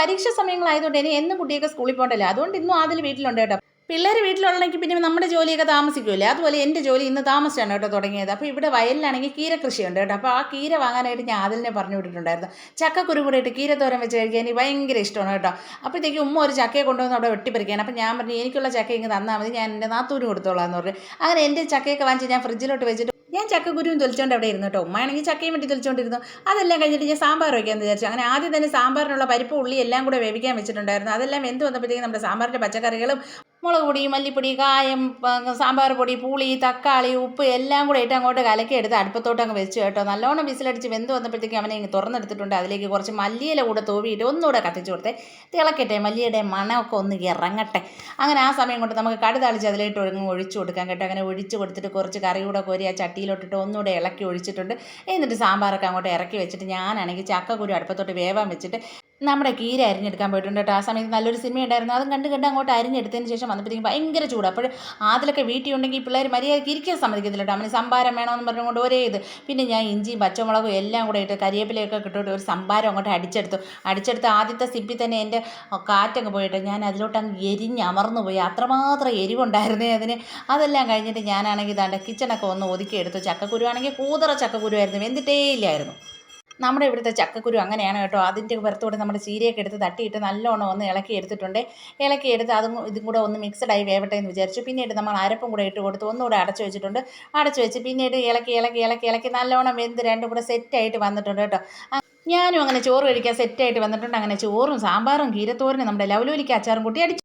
പരീക്ഷ സമയങ്ങളായതുകൊണ്ട് ഇനി എന്നും കുട്ടിയൊക്കെ സ്കൂളിൽ പോകണ്ടല്ലോ? അതുകൊണ്ട് ഇന്നും ആദിൽ വീട്ടിലുണ്ട് കേട്ടോ. പിള്ളേർ വീട്ടിലുള്ളെങ്കിൽ പിന്നെ നമ്മുടെ ജോലിയൊക്കെ താമസിക്കുമല്ലേ അതുപോലെ എന്റെ ജോലി ഇന്ന് താമസിച്ചാണ് കേട്ടോ തുടങ്ങിയത്. അപ്പോൾ ഇവിടെ വയലിലാണെങ്കിൽ കീര കൃഷിയുണ്ട് കേട്ടോ. അപ്പോൾ ആ കീര വാങ്ങാനായിട്ട് ഞാൻ ആദിലിനെ പറഞ്ഞു വിട്ടിട്ടുണ്ടായിരുന്നു. ചക്കക്കുരു കൂടെ ഇട്ട് കീര തോരം വെച്ച് കഴിക്കാൻ എനിക്ക് ഭയങ്കര ഇഷ്ടമാണ് കേട്ടോ. അപ്പോഴത്തേക്ക് ഉമ്മ ഒരു ചക്കയെ കൊണ്ടുവന്ന് അവിടെ വെട്ടിപ്പറിക്കുകയാണ്. അപ്പോൾ ഞാൻ പറഞ്ഞു എനിക്കുള്ള ചക്ക ഇങ്ങ് തന്നാൽ മതി. ഞാൻ എന്റെ നാത്തൂരും കൊടുത്തോളാം എന്ന് പറഞ്ഞു. അങ്ങനെ എന്റെ ചക്കയൊക്കെ വാങ്ങിച്ച് ഞാൻ ഫ്രിഡ്ജിലോട്ട് വെച്ചിട്ട് ഞാൻ ചക്കക്കുരുവും തൊലിച്ചോണ്ട് അവിടെ ഇരുന്നു കേട്ടോ. ഉമ്മയാണെങ്കിൽ ചക്കയും വെട്ടി തൊലിച്ചോണ്ടിരുന്നു. അതെല്ലാം കഴിഞ്ഞിട്ട് ഞാൻ സാമ്പാർ വയ്ക്കാമെന്ന് വിചാരിച്ചു. അങ്ങനെ ആദ്യം തന്നെ സാമ്പാറിനുള്ള പരിപ്പ് ഉള്ളി എല്ലാം കൂടെ വേവിക്കാൻ വെച്ചിട്ടുണ്ടായിരുന്നു. അതെല്ലാം വെന്ത് വന്നപ്പോഴത്തേക്കും നമ്മുടെ സാമ്പാറിന്റെ പച്ചക്കറികളും മുളക് പൊടി മല്ലിപ്പൊടി കായം സാമ്പാർ പൊടി പുളി തക്കാളി ഉപ്പ് എല്ലാം കൂടെ ഇട്ട് അങ്ങോട്ട് കലക്കി എടുത്ത് അടുപ്പത്തോട്ട് അങ്ങ് വെച്ചു കേട്ടോ. നല്ലോണം വിസിലടിച്ച് വെന്ത് വന്നപ്പോഴത്തേക്കും അവനെ ഇങ്ങ് തുറന്നെടുത്തിട്ടുണ്ട്. അതിലേക്ക് കുറച്ച് മല്ലിയില കൂടെ തൂവിയിട്ട് ഒന്നുകൂടെ കത്തിച്ചു കൊടുത്തേ. തിളക്കട്ടെ മല്ലിയുടെ മണമൊക്കെ ഒന്ന് ഇറങ്ങട്ടെ. അങ്ങനെ ആ സമയം കൊണ്ട് നമുക്ക് കടുതളിച്ച് അതിലേക്ക് ഒഴുങ്ങി ഒഴിച്ചു കൊടുക്കാം കേട്ടോ. അങ്ങനെ ഒഴിച്ചു കൊടുത്തിട്ട് കുറച്ച് കറി കൂടെ കോരി ആ ചട്ടിയിലോട്ടിട്ട് ഒന്നുകൂടെ ഇളക്കി ഒഴിച്ചിട്ടുണ്ട്. എന്നിട്ട് സാമ്പാറൊക്കെ അങ്ങോട്ട് ഇറക്കി വെച്ചിട്ട് ഞാനാണെങ്കിൽ ചക്കക്കുരു അടുപ്പത്തോട്ട് വേവാൻ വെച്ചിട്ട് നമ്മുടെ കീര അരിഞ്ഞെടുക്കാൻ പോയിട്ടുണ്ട് കേട്ടോ. ആ സമയത്ത് നല്ലൊരു സിനിമ ഉണ്ടായിരുന്നു. അതും കണ്ട് കണ്ട് അങ്ങോട്ട് അരിഞ്ഞെടുത്തതിന് ശേഷം വന്നപ്പോഴത്തേക്കും ഭയങ്കര ചൂട്. അപ്പോൾ ആദ്യമൊക്കെ വീട്ടിൽ ഉണ്ടെങ്കിൽ പിള്ളേർ മര്യാദയ്ക്ക് ഇരിക്കാൻ സമ്മതിക്കത്തില്ല കേട്ടോ. അവന് സംഭാരം വേണമെന്ന് പറഞ്ഞുകൊണ്ട് ഒരേ ഇത്. പിന്നെ ഞാൻ ഇഞ്ചിയും പച്ചമുളകും എല്ലാം കൂടെ ഇട്ട് കരിയേപ്പിലയൊക്കെ കിട്ടിയിട്ട് ഒരു സംഭാരം അങ്ങോട്ട് അടിച്ചെടുത്തു. അടിച്ചെടുത്ത് ആദ്യത്തെ സിപ്പിൽ തന്നെ എന്റെ കാറ്റങ്ങ് പോയിട്ട് ഞാൻ അതിലോട്ട് അങ്ങ് എരിഞ്ഞ് അമർന്നു പോയി. അത്രമാത്രം എരിവുണ്ടായിരുന്നേ അതിന്. അതെല്ലാം കഴിഞ്ഞിട്ട് ഞാനാണെങ്കിൽ ഇതാണ്ട് കിച്ചണൊക്കെ ഒന്ന് ഒതുക്കി എടുത്തു. ചക്കക്കുരു ആണെങ്കിൽ കൂതറ ചക്കക്കുരു ആയിരുന്നു. വെന്തിട്ടേ ഇല്ലായിരുന്നു. നമ്മുടെ ഇവിടുത്തെ ചക്കക്കുരു അങ്ങനെയാണ് കേട്ടോ. അതിന്റെ പുറത്തൂടെ നമ്മുടെ ചീരയൊക്കെ എടുത്ത് തട്ടിയിട്ട് നല്ലോണം ഒന്ന് ഇളക്കി എടുത്തിട്ടുണ്ട്. ഇളക്കി എടുത്ത് അതും ഇതും കൂടെ ഒന്ന് മിക്സഡായി വേവട്ടെ എന്ന് വിചാരിച്ചു. പിന്നീട് നമ്മൾ അരപ്പും കൂടെ ഇട്ട് കൊടുത്ത് ഒന്നുകൂടെ അടച്ചു വെച്ചിട്ടുണ്ട്. അടച്ചു വെച്ച് പിന്നീട് ഇളക്കി ഇളക്കി ഇളക്കി ഇളക്കി നല്ലോണം വെന്ത് രണ്ടും കൂടെ സെറ്റായിട്ട് വന്നിട്ടുണ്ട് കേട്ടോ. ഞാനും അങ്ങനെ ചോറ് കഴിക്കാൻ സെറ്റായിട്ട് വന്നിട്ടുണ്ട്. അങ്ങനെ ചോറും സാമ്പാറും കീരത്തോരനും നമ്മുടെ ലവലോലിക്ക് അച്ചാറും കൂട്ടി അടിച്ചു.